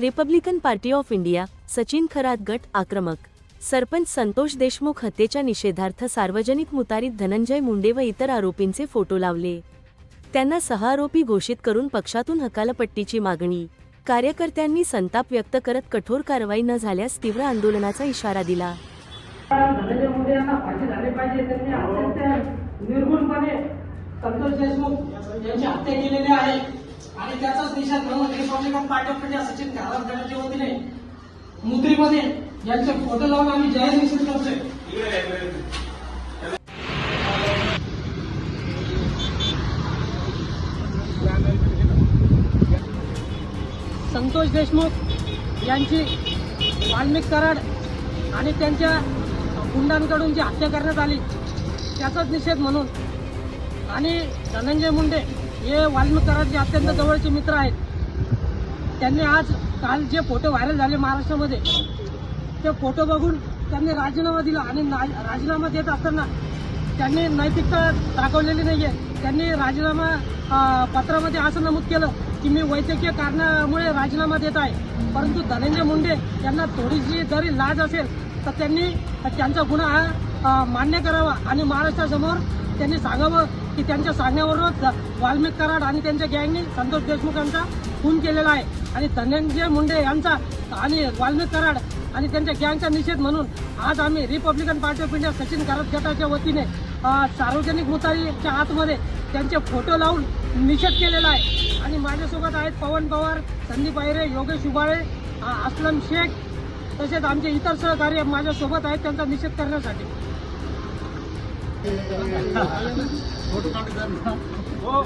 Republican party of India Sachin Kharat गट आक्रमक सरपंच संतोष देशमुख हत्येच्या निषेधार्थ सार्वजनिक मुतारीत धनंजय मुंडे व इतर आरोपींचे फोटो लावले. त्यांना सहा आरोपी घोषित करून पक्षातून हकालपट्टीची मागणी. कार्यकर्त्यांनी संताप व्यक्त करत कठोर कारवाई न झाल्यास तीव्र आंदोलनाचा इशारा दिला. निर्गुणपणे संतोष देशमुख यांची हत्या केलेली आहे. आणि त्याचाच निषेध म्हणून Republican party of India Sachin घालम गटाच्या वतीने मुद्रीमध्ये यांचे फोटो लावून आम्ही जाहीर निषेध करतोय. संतोष देशमुख यांची वाल्मिक कराड आणि त्यांच्या गुंडांकडून जी हत्या करण्यात आली त्याचाच निषेध म्हणून. आणि धनंजय मुंडे हे वाल्मिक अत्यंत जवळचे मित्र आहेत त्यांनी आज काल जे फोटो व्हायरल झाले महाराष्ट्रामध्ये ते फोटो बघून त्यांनी राजीनामा दिला आणि राजीनामा देत असताना त्यांनी नैतिकता दाखवलेली आहे त्यांनी राजीनामा पत्रामध्ये असं नमूद केलं की मी वैद्यकीय कारणामुळे राजीनामा देत आहे. परंतु धनंजय मुंडे यांना थोडीशी जरी लाज असेल तर त्यांनी त्यांचा गुन्हा हा मान्य करावा आणि महाराष्ट्रासमोर त्यांनी सांगावं की त्यांच्या सांगण्यावरूनच वाल्मिक कराड आणि त्यांच्या गँगने संतोष देशमुख यांचा खून केलेला आहे. आणि धनंजय मुंडे यांचा आणि वाल्मिक कराड आणि त्यांच्या गँगचा निषेध म्हणून आज आम्ही Republican party of India Sachin Kharat गटाच्या वतीने सार्वजनिक मुतारीच्या आतमध्ये त्यांचे फोटो लावून निषेध केलेला आहे. आणि माझ्यासोबत आहेत पवन पवार संदीप आयरे योगेश उबाळे असलम शेख तसेच आमचे इतर सहकार्य माझ्यासोबत आहेत त्यांचा निषेध करण्यासाठी. ਫੋਟੋ ਕੱਟ ਕਰਨਾ ਉਹ